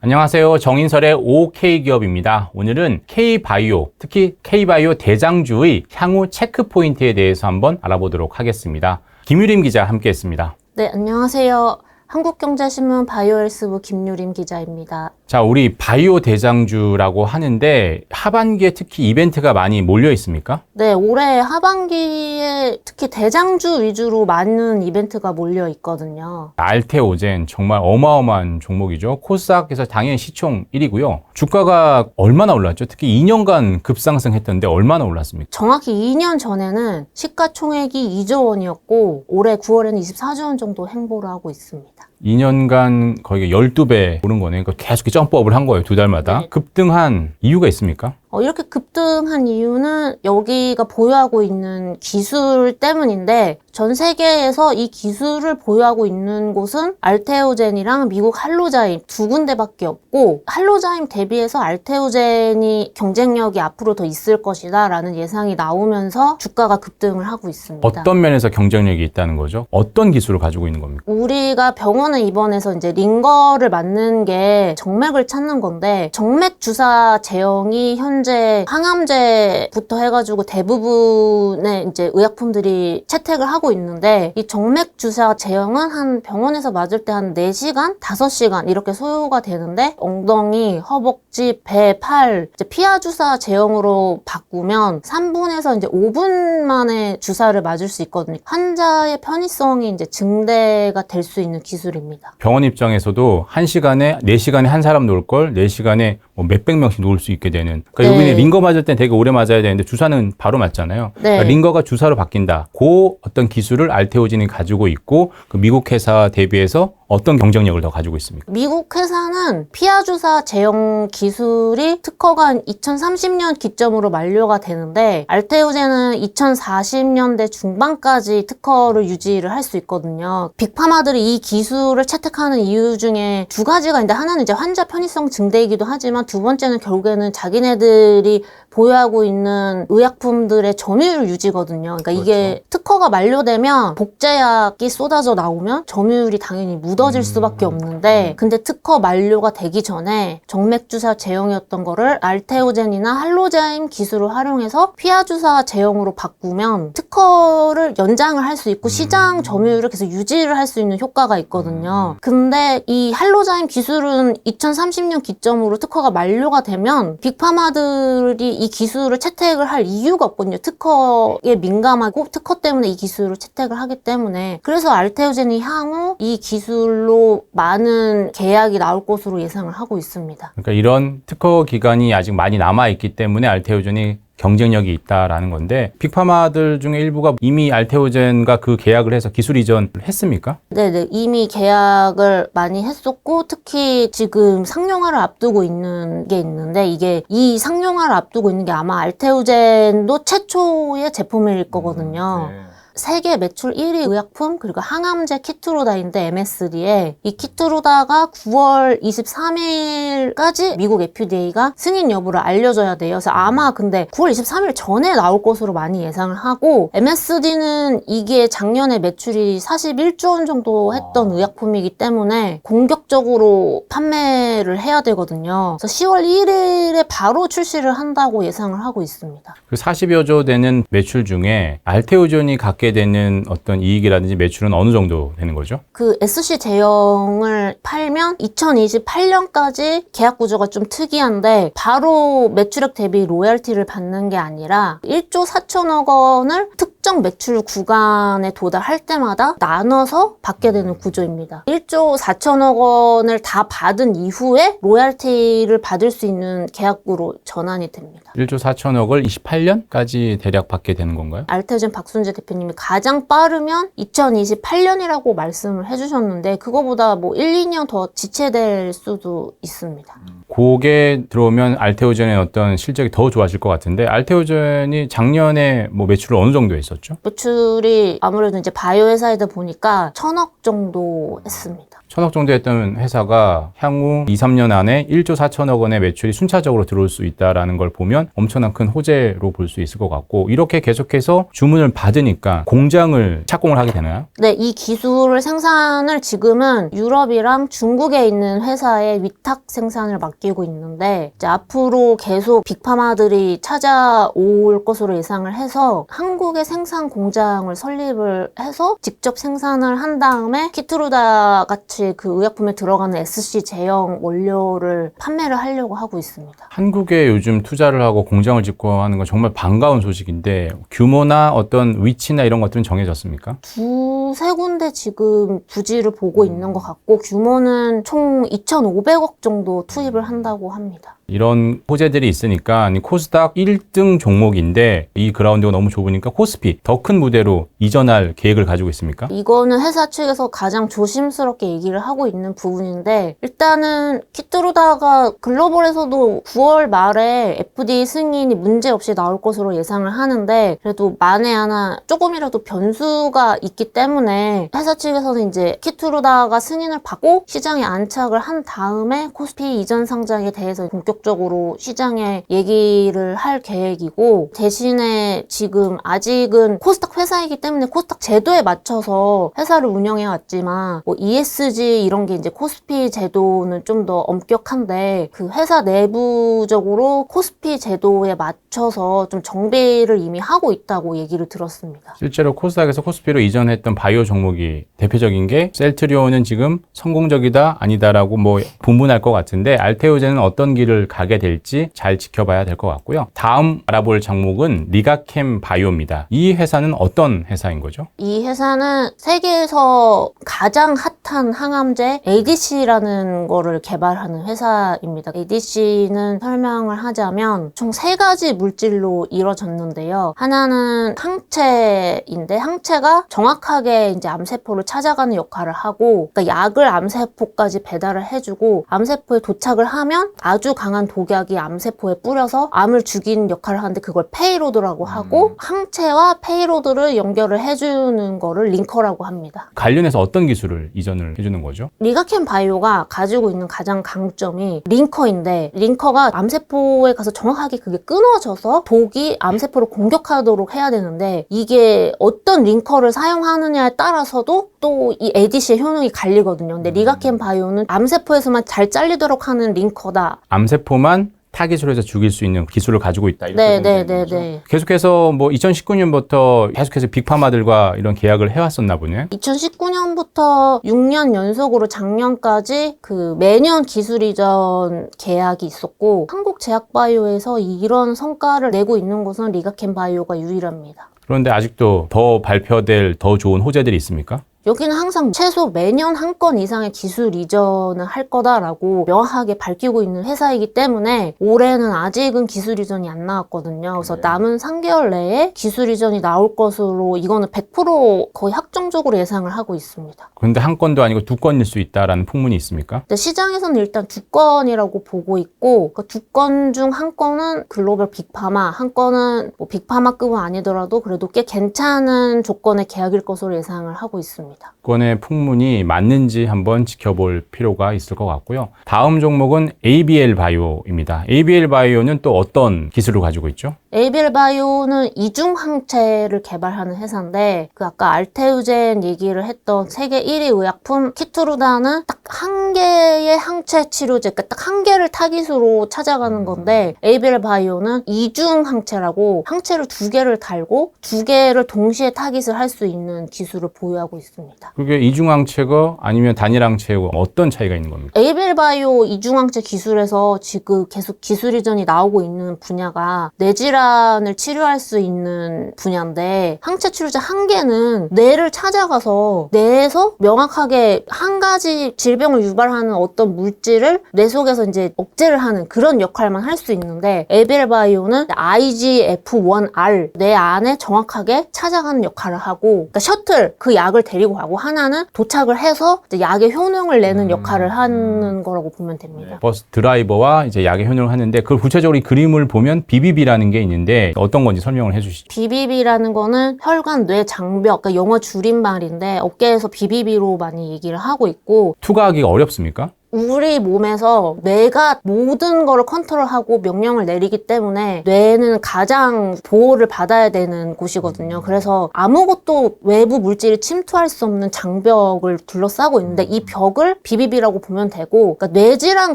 안녕하세요. 정인설의 OK 기업입니다. 오늘은 K바이오, 특히 K바이오 대장주의 향후 체크 포인트에 대해서 한번 알아보도록 하겠습니다. 김유림 기자 함께 했습니다. 네, 안녕하세요. 한국경제신문 바이오헬스부 김유림 기자입니다. 자, 우리 바이오 대장주라고 하는데 하반기에 특히 이벤트가 많이 몰려 있습니까? 네, 올해 하반기에 특히 대장주 위주로 많은 이벤트가 몰려 있거든요. 알테오젠 정말 어마어마한 종목이죠. 코스닥에서 당연히 시총 1위고요. 주가가 얼마나 올랐죠? 특히 2년간 급상승했던데 얼마나 올랐습니까? 정확히 2년 전에는 시가총액이 2조 원이었고 올해 9월에는 24조 원 정도 행보를 하고 있습니다. 2년간 거의 12배 오른 거네. 그러니까 계속 점프업을 한 거예요. 두 달마다. 네. 급등한 이유가 있습니까? 어, 이렇게 급등한 이유는 여기가 보유하고 있는 기술 때문인데 전 세계에서 이 기술을 보유하고 있는 곳은 알테오젠이랑 미국 할로자임 두 군데밖에 없고 할로자임 대비해서 알테오젠이 경쟁력이 앞으로 더 있을 것이다 라는 예상이 나오면서 주가가 급등을 하고 있습니다. 어떤 면에서 경쟁력이 있다는 거죠? 어떤 기술을 가지고 있는 겁니까? 우리가 병원에 입원해서 이제 링거를 맞는 게 정맥을 찾는 건데 정맥 주사 제형이 현재 항암제부터 해가지고 대부분의 이제 의약품들이 채택을 하고 있는데 이 정맥 주사 제형은 한 병원에서 맞을 때 한 4시간, 5시간 이렇게 소요가 되는데 엉덩이, 허벅지, 배, 팔 이제 피하 주사 제형으로 바꾸면 3분에서 이제 5분 만에 주사를 맞을 수 있거든요. 환자의 편의성이 이제 증대가 될 수 있는 기술입니다. 병원 입장에서도 한시간에 네시간에한 사람 놓을 걸 네시간에 뭐 몇백 명씩 놓을 수 있게 되는. 그러니까 네. 여기는 링거 맞을 땐 되게 오래 맞아야 되는데 주사는 바로 맞잖아요. 네. 그러니까 링거가 주사로 바뀐다. 그 어떤 기술을 알테오진이 가지고 있고 그 미국 회사 대비해서 어떤 경쟁력을 더 가지고 있습니까? 미국 회사는 피하 주사 제형 기술이 특허가 한 2030년 기점으로 만료가 되는데 알테오젠은 2040년대 중반까지 특허를 유지를 할 수 있거든요. 빅파마들이 이 기술을 채택하는 이유 중에 두 가지가 있는데 하나는 이제 환자 편의성 증대이기도 하지만 두 번째는 결국에는 자기네들 이 보유하고 있는 의약품들의 점유율 유지거든요. 그러니까 이게 특허가 만료되면 복제약이 쏟아져 나오면 점유율이 당연히 묻어질 수밖에 없는데 근데 특허 만료가 되기 전에 정맥주사 제형이었던 거를 알테오젠이나 할로자임 기술을 활용해서 피하주사 제형으로 바꾸면 특허를 연장을 할 수 있고 시장 점유율을 계속 유지를 할 수 있는 효과가 있거든요. 근데 이 할로자임 기술은 2030년 기점으로 특허가 만료가 되면 빅파마들이 이 기술을 채택을 할 이유가 없거든요. 특허에 민감하고 특허 때문에 이 기술을 채택을 하기 때문에 그래서 알테오젠이 향후 이 기술로 많은 계약이 나올 것으로 예상을 하고 있습니다. 그러니까 이런 특허 기간이 아직 많이 남아 있기 때문에 알테오젠이 경쟁력이 있다라는 건데 빅파마들 중에 일부가 이미 알테오젠과 그 계약을 해서 기술 이전을 했습니까? 네네 이미 계약을 많이 했었고 특히 지금 상용화를 앞두고 있는 게 있는데 이게 이 상용화를 앞두고 있는 게 아마 알테오젠도 최초의 제품일 거거든요. 세계 매출 1위 의약품 그리고 항암제 키트로다인데 MSD에 이 키트로다가 9월 23일까지 미국 FDA가 승인 여부를 알려줘야 돼요. 그래서 아마 근데 9월 23일 전에 나올 것으로 많이 예상을 하고 MSD는 이게 작년에 매출이 41조 원 정도 했던 의약품이기 때문에 공격적으로 판매를 해야 되거든요. 그래서 10월 1일에 바로 출시를 한다고 예상을 하고 있습니다. 그 40여 조 되는 매출 중에 알테오젠이 갖게 되는 어떤 이익이라든지 매출은 어느 정도 되는 거죠? 그 SC 제형을 팔면 2028년까지 계약 구조가 좀 특이한데 바로 매출액 대비 로열티를 받는 게 아니라 1조 4천억 원을 특정 매출 구간에 도달할 때마다 나눠서 받게 되는 구조입니다. 1조 4천억 원을 다 받은 이후에 로열티를 받을 수 있는 계약으로 전환이 됩니다. 1조 4천억을 28년까지 대략 받게 되는 건가요? 알테오젠 박순재 대표님이 가장 빠르면 2028년이라고 말씀을 해주셨는데 그거보다 뭐 1, 2년 더 지체될 수도 있습니다. 고게 들어오면 알테오젠의 어떤 실적이 더 좋아질 것 같은데 알테오젠이 작년에 뭐 매출을 어느 정도 했었죠? 매출이 아무래도 이제 바이오 회사이다 보니까 천억 정도 했습니다. 천억 정도 했던 회사가 향후 2, 3년 안에 1조 4천억 원의 매출이 순차적으로 들어올 수 있다라는 걸 보면 엄청난 큰 호재로 볼 수 있을 것 같고 이렇게 계속해서 주문을 받으니까 공장을 착공을 하게 되나요? 네, 이 기술을 생산을 지금은 유럽이랑 중국에 있는 회사에 위탁 생산을 맡기고 있는데 이제 앞으로 계속 빅파마들이 찾아올 것으로 예상을 해서 한국의 생산 공장을 설립을 해서 직접 생산을 한 다음에 키트루다 같이 그 의약품에 들어가는 SC 제형 원료를 판매를 하려고 하고 있습니다. 한국에 요즘 투자를 하고 공장을 짓고 하는 건 정말 반가운 소식인데 규모나 어떤 위치나 이런 것들은 정해졌습니까? 두세 군데 지금 부지를 보고 있는 것 같고 규모는 총 2,500억 정도 투입을 한다고 합니다. 이런 호재들이 있으니까 코스닥 1등 종목인데 이 그라운드가 너무 좁으니까 코스피 더 큰 무대로 이전할 계획을 가지고 있습니까? 이거는 회사 측에서 가장 조심스럽게 얘기를 하고 있는 부분인데 일단은 키트루다가 글로벌에서도 9월 말에 FDA 승인이 문제없이 나올 것으로 예상을 하는데 그래도 만에 하나 조금이라도 변수가 있기 때문에 회사 측에서는 이제 키트루다가 승인을 받고 시장에 안착을 한 다음에 코스피 이전 상장에 대해서 본격 적으로 시장에 얘기를 할 계획이고 대신에 지금 아직은 코스닥 회사이기 때문에 코스닥 제도에 맞춰서 회사를 운영해 왔지만 뭐 ESG 이런 게 이제 코스피 제도는 좀 더 엄격한데 그 회사 내부적으로 코스피 제도에 맞춰서 좀 정비를 이미 하고 있다고 얘기를 들었습니다. 실제로 코스닥에서 코스피로 이전했던 바이오 종목이 대표적인 게 셀트리온은 지금 성공적이다 아니다라고 뭐 분분할 것 같은데 알테오제는 어떤 길을 가게 될지 잘 지켜봐야 될 것 같고요. 다음 알아볼 종목은 리가캠 바이오입니다. 이 회사는 어떤 회사인 거죠? 이 회사는 세계에서 가장 핫한 항암제 ADC라는 거를 개발하는 회사입니다. ADC는 설명을 하자면 총 세 가지 물질로 이루어졌는데요. 하나는 항체인데 항체가 정확하게 이제 암세포를 찾아가는 역할을 하고 그러니까 약을 암세포까지 배달을 해주고 암세포에 도착을 하면 아주 강한 독약이 암세포에 뿌려서 암을 죽이는 역할을 하는데 그걸 페이로드라고 하고 항체와 페이로드를 연결을 해주는 거를 링커라고 합니다. 관련해서 어떤 기술을 이전을 해주는 거죠? 리가켄 바이오가 가지고 있는 가장 강점이 링커인데 링커가 암세포에 가서 정확하게 그게 끊어져서 독이 암세포를 공격하도록 해야 되는데 이게 어떤 링커를 사용하느냐에 따라서도 또이 ADC의 효능이 갈리거든요. 근데 리가켄 바이오는 암세포에서만 잘 잘리도록 하는 링커다. 암세포만 타깃으로 해서 죽일 수 있는 기술을 가지고 있다. 이렇게 네, 보면 네, 되는 네, 거죠. 네. 계속해서 뭐 2019년부터 계속해서 빅파마들과 이런 계약을 해왔었나 보네요. 2019년부터 6년 연속으로 작년까지 그 매년 기술 이전 계약이 있었고 한국 제약 바이오에서 이런 성과를 내고 있는 곳은 리가켄 바이오가 유일합니다. 그런데 아직도 더 발표될 더 좋은 호재들이 있습니까? 여기는 항상 최소 매년 한 건 이상의 기술 이전을 할 거다라고 명확하게 밝히고 있는 회사이기 때문에 올해는 아직은 기술 이전이 안 나왔거든요. 그래서 네. 남은 3개월 내에 기술 이전이 나올 것으로 이거는 100% 거의 확정적으로 예상을 하고 있습니다. 그런데 한 건도 아니고 두 건일 수 있다라는 풍문이 있습니까? 근데 시장에서는 일단 두 건이라고 보고 있고 그 두 건 중 한 건은 글로벌 빅파마, 한 건은 뭐 빅파마급은 아니더라도 그래도 꽤 괜찮은 조건의 계약일 것으로 예상을 하고 있습니다. 건의 풍문이 맞는지 한번 지켜볼 필요가 있을 것 같고요. 다음 종목은 ABL 바이오입니다. ABL 바이오는 또 어떤 기술을 가지고 있죠? 에이빌 바이오는 이중 항체를 개발하는 회사인데 그 아까 알테우젠 얘기를 했던 세계 1위 의약품 키트루다는 딱 한 개의 항체 치료제, 그러니까 딱 한 개를 타깃으로 찾아가는 건데 에이빌 바이오는 이중 항체라고 항체를 두 개를 달고 두 개를 동시에 타깃을 할 수 있는 기술을 보유하고 있습니다. 그게 이중 항체가 아니면 단일 항체고 어떤 차이가 있는 겁니까? 에이벨 바이오 이중 항체 기술에서 지금 계속 기술 이전이 나오고 있는 분야가 뇌질환을 치료할 수 있는 분야인데 항체 치료제 한 개는 뇌를 찾아가서 뇌에서 명확하게 한 가지 질병 질병을 유발하는 어떤 물질을 뇌 속에서 이제 억제를 하는 그런 역할만 할 수 있는데 에빌바이오는 IGF-1R 뇌 안에 정확하게 찾아가는 역할을 하고 그러니까 셔틀 그 약을 데리고 가고 하나는 도착을 해서 약의 효능을 내는 음. 역할을 하는 거라고 보면 됩니다. 버스 드라이버와 이제 약의 효능을 하는데 그걸 구체적으로 이 그림을 보면 BBB라는 게 있는데 어떤 건지 설명을 해주시죠. BBB라는 거는 혈관 뇌 장벽, 그러니까 영어 줄임말인데 업계에서 BBB로 많이 얘기를 하고 있고 투 과하기가 어렵습니까? 우리 몸에서 뇌가 모든 거를 컨트롤하고 명령을 내리기 때문에 뇌는 가장 보호를 받아야 되는 곳이거든요. 그래서 아무것도 외부 물질이 침투할 수 없는 장벽을 둘러싸고 있는데 이 벽을 BBB라고 보면 되고 그러니까 뇌질환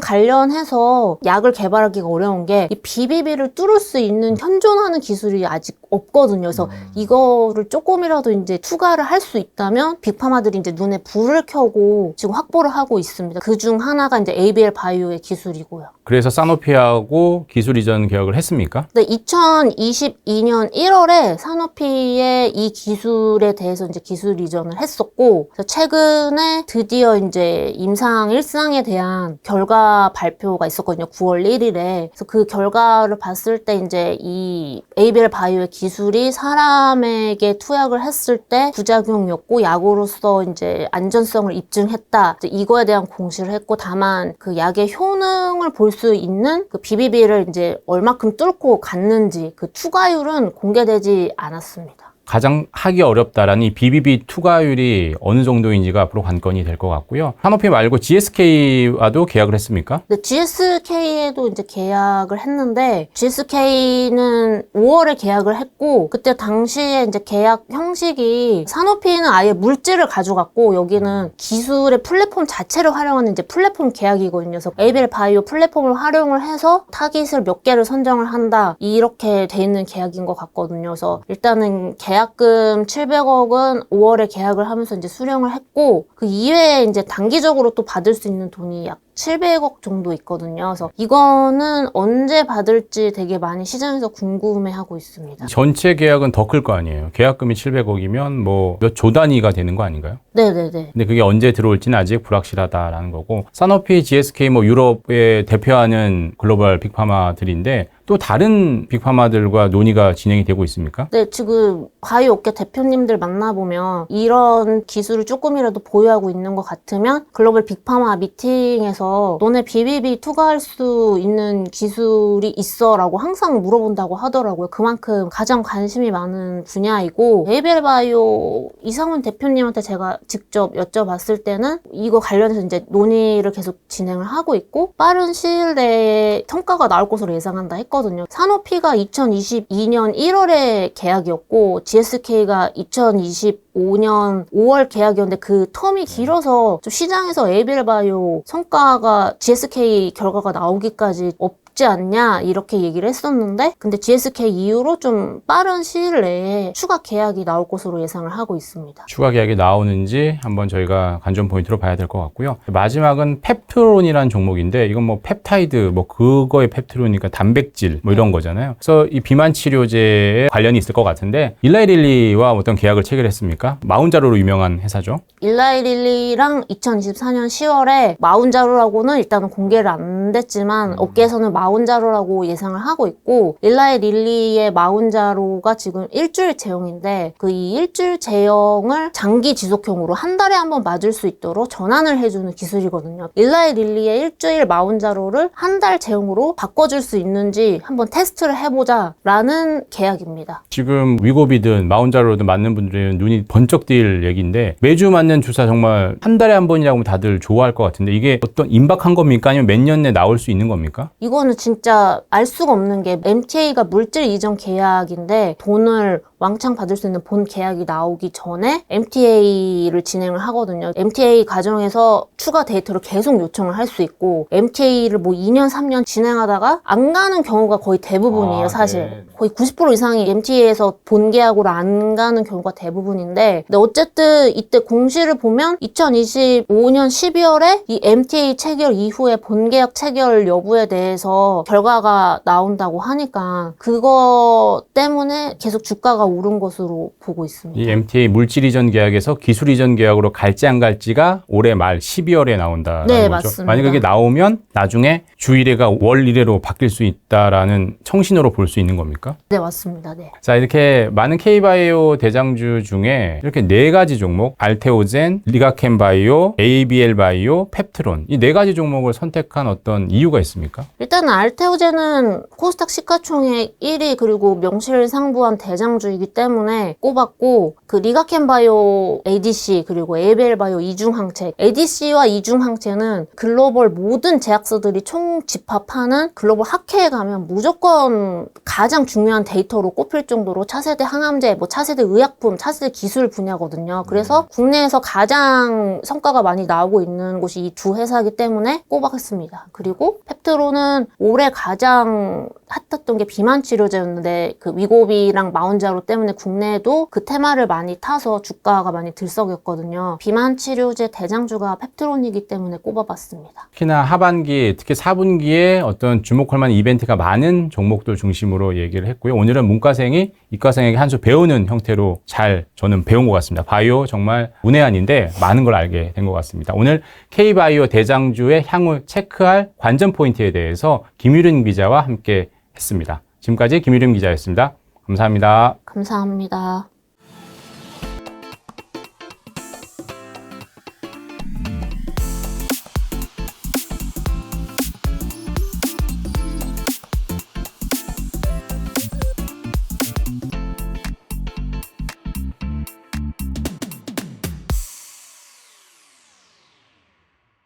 관련해서 약을 개발하기가 어려운 게이 BBB를 뚫을 수 있는 현존하는 기술이 아직 없거든요. 그래서 이거를 조금이라도 이제 투과를 할 수 있다면 빅파마들이 이제 눈에 불을 켜고 지금 확보를 하고 있습니다. 그중 하나가 이제 ABL 바이오의 기술이고요. 그래서 사노피하고 기술 이전 계약을 했습니까? 근데 2022년 1월에 사노피의 이 기술에 대해서 이제 기술 이전을 했었고 그래서 최근에 드디어 이제 임상 1상에 대한 결과 발표가 있었거든요. 9월 1일에. 그래서 그 결과를 봤을 때 이제 이 ABL 바이오의 기술이 사람에게 투약을 했을 때 부작용이었고 약으로서 이제 안전성을 입증했다. 이제 이거에 대한 공시를 했고 다만 그 약의 효능을 볼 수 있는 그 BBB를 이제 얼마큼 뚫고 갔는지 그 투과율은 공개되지 않았습니다. 가장 하기 어렵다라는 이 BBB 투과율이 어느 정도인지가 앞으로 관건이 될 것 같고요. 사노피 말고 GSK와도 계약을 했습니까? 근데 GSK에도 이제 계약을 했는데 GSK는 5월에 계약을 했고 그때 당시에 이제 계약 형식이 사노피는 아예 물질을 가져갔고 여기는 기술의 플랫폼 자체를 활용하는 이제 플랫폼 계약이거든요. 그래서 에이벨 바이오 플랫폼을 활용을 해서 타깃을 몇 개를 선정을 한다 이렇게 돼 있는 계약인 것 같거든요. 그래서 일단은 계약 금 700억은 5월에 계약을 하면서 이제 수령을 했고 그 이외에 이제 단기적으로 또 받을 수 있는 돈이 약 700억 정도 있거든요. 그래서 이거는 언제 받을지 되게 많이 시장에서 궁금해하고 있습니다. 전체 계약은 더 클 거 아니에요. 계약금이 700억이면 뭐 몇 조 단위가 되는 거 아닌가요? 네네네. 근데 그게 언제 들어올지는 아직 불확실하다라는 거고 사노피, GSK 뭐 유럽에 대표하는 글로벌 빅파마들인데 또 다른 빅파마들과 논의가 진행이 되고 있습니까? 네, 지금 바이오 업계 대표님들 만나보면 이런 기술을 조금이라도 보유하고 있는 것 같으면 글로벌 빅파마 미팅에서 너네 BBB 투과할 수 있는 기술이 있어 라고 항상 물어본다고 하더라고요. 그만큼 가장 관심이 많은 분야이고 에이벨 바이오 이상훈 대표님한테 제가 직접 여쭤봤을 때는 이거 관련해서 이제 논의를 계속 진행을 하고 있고 빠른 시일 내에 성과가 나올 것으로 예상한다 했 거든요. 사노피가 2022년 1월에 계약이었고 GSK가 2025년 5월 계약이었는데 그 텀이 길어서 좀 시장에서 에이벨 바이오 성과가 GSK 결과가 나오기까지 없지 않냐 이렇게 얘기를 했었는데 근데 GSK 이후로 좀 빠른 시일 내에 추가 계약이 나올 것으로 예상을 하고 있습니다. 추가 계약이 나오는지 한번 저희가 관전 포인트로 봐야 될 것 같고요. 마지막은 펩트론이라는 종목인데 이건 뭐 펩타이드 뭐 그거의 펩트론이니까 단백질 뭐 이런 거잖아요. 그래서 이 비만 치료제에 관련이 있을 것 같은데 일라이 릴리와 어떤 계약을 체결했습니까? 마운자로로 유명한 회사죠. 일라이 릴리랑 2024년 10월에 마운자로라고는 일단은 공개를 안 됐지만 업계에서는 마운자로라고 예상을 하고 있고 일라이릴리의 마운자로가 지금 일주일 제형인데 그 이 일주일 제형을 장기 지속형으로 한 달에 한 번 맞을 수 있도록 전환을 해주는 기술이거든요. 일라이릴리의 일주일 마운자로를 한 달 제형으로 바꿔줄 수 있는지 한번 테스트를 해보자 라는 계약입니다. 지금 위고비든 마운자로든 맞는 분들은 눈이 번쩍 뜰 얘기인데 매주 맞는 주사 정말 한 달에 한 번이라고 하면 다들 좋아할 것 같은데 이게 어떤 임박한 겁니까? 아니면 몇 년 내 나올 수 있는 겁니까? 이거는 진짜 알 수가 없는 게 MTA가 물질 이전 계약인데 돈을 왕창 받을 수 있는 본 계약이 나오기 전에 MTA를 진행을 하거든요. MTA 과정에서 추가 데이터를 계속 요청을 할 수 있고 MTA를 뭐 2년, 3년 진행하다가 안 가는 경우가 거의 대부분이에요, 아, 사실. 네. 거의 90% 이상이 MTA에서 본 계약으로 안 가는 경우가 대부분인데 근데 어쨌든 이때 공시를 보면 2025년 12월에 이 MTA 체결 이후에 본 계약 체결 여부에 대해서 결과가 나온다고 하니까 그거 때문에 계속 주가가 오른 것으로 보고 있습니다. 이 MTA 물질 이전 계약에서 기술 이전 계약으로 갈지 안 갈지가 올해 말 12월에 나온다는 네, 거죠. 맞습니다. 만약 그게 나오면 나중에 주일회가 월 1회로 바뀔 수 있다라는 청신호로 볼 수 있는 겁니까? 네, 맞습니다. 네. 자, 이렇게 많은 K바이오 대장주 중에 이렇게 네 가지 종목, 알테오젠, 리가켄바이오, ABL바이오, 펩트론 이 네 가지 종목을 선택한 어떤 이유가 있습니까? 일단은 알테오제는 코스닥 시가총액 1위 그리고 명실상부한 대장주 이기 때문에 꼽았고 그 리가켄 바이오 ADC 그리고 에이벨바이오 이중 항체 ADC와 이중 항체는 글로벌 모든 제약사들이 총 집합하는 글로벌 학회에 가면 무조건 가장 중요한 데이터로 꼽힐 정도로 차세대 항암제, 뭐 차세대 의약품, 차세대 기술 분야거든요. 그래서 국내에서 가장 성과가 많이 나오고 있는 곳이 이 두 회사이기 때문에 꼽았습니다. 그리고 펩트로는 올해 가장 핫했던 게 비만 치료제였는데 그 위고비랑 마운자로 때문에 국내에도 그 테마를 많이 타서 주가가 많이 들썩였거든요. 비만 치료제 대장주가 펩트론이기 때문에 꼽아봤습니다. 특히나 하반기, 특히 4분기에 어떤 주목할 만한 이벤트가 많은 종목들 중심으로 얘기를 했고요. 오늘은 문과생이 이과생에게 한 수 배우는 형태로 잘 저는 배운 것 같습니다. 바이오 정말 문외한인데 많은 걸 알게 된 것 같습니다. 오늘 K바이오 대장주의 향후 체크할 관전 포인트에 대해서 김유린 기자와 함께 했습니다. 지금까지 김유린 기자였습니다. 감사합니다. 감사합니다.